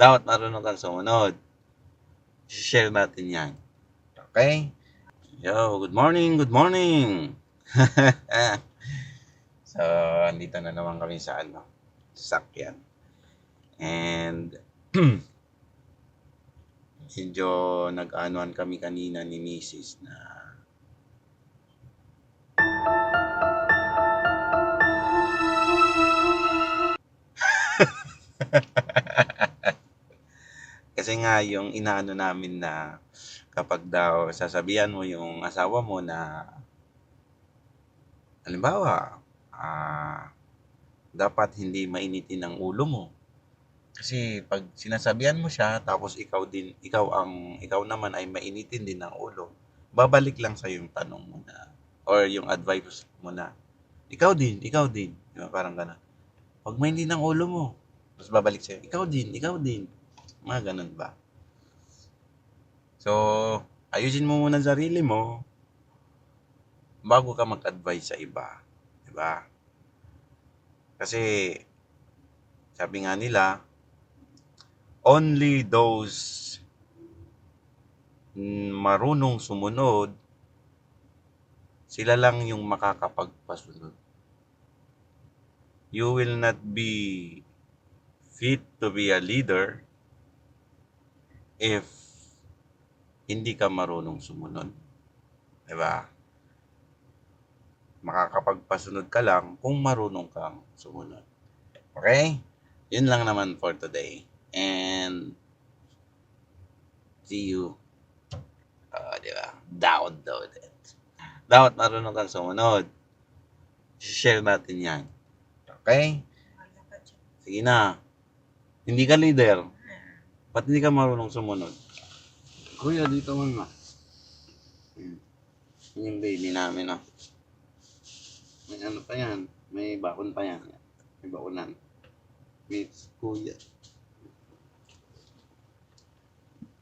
Dapat marunong kang sumunod. Share natin yan. Okay? Yo, good morning, good morning. so, andito na naman kami sa ano, sasakyan. And, medyo nag-anuan kami kanina ni Mrs. na nga yung inaano namin na kapag daw sasabihan mo yung asawa mo na halimbawa, ah, dapat hindi mainitin ang ulo mo. Kasi pag sinasabihan mo siya tapos ikaw din ikaw ang ikaw naman ay mainitin din ang ulo, babalik lang sa yung tanong mo na or yung advice mo na ikaw din, ikaw din. Di ba? Parang gano'n. Pag mainitin ang ulo mo, tapos babalik sa'yo, ikaw din, ikaw din. Mga ganun ba? So, ayusin mo muna sarili mo bago ka mag-advise sa iba. Di ba? Kasi, sabi nga nila, only those marunong sumunod, sila lang yung makakapagpasunod. You will not be fit to be a leader if hindi ka marunong sumunod. 'Di ba? Makakapagpasunod ka lang kung marunong kang sumunod. Okay? Yun lang naman for today. And see you. Uh, di ba? Download it. Dapat marunong kang sumunod. Share natin yan. Okay? Sige na. Hindi ka leader. Ba't hindi ka marunong sumunod? Kuya, dito man na. Hmm. Yun yung baby namin, ah. May ano pa yan. May bakon pa yan. May bakunan. May kuya.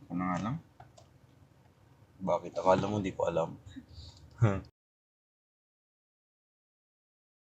Ano nga lang? Bakit? Akala mo hindi ko alam.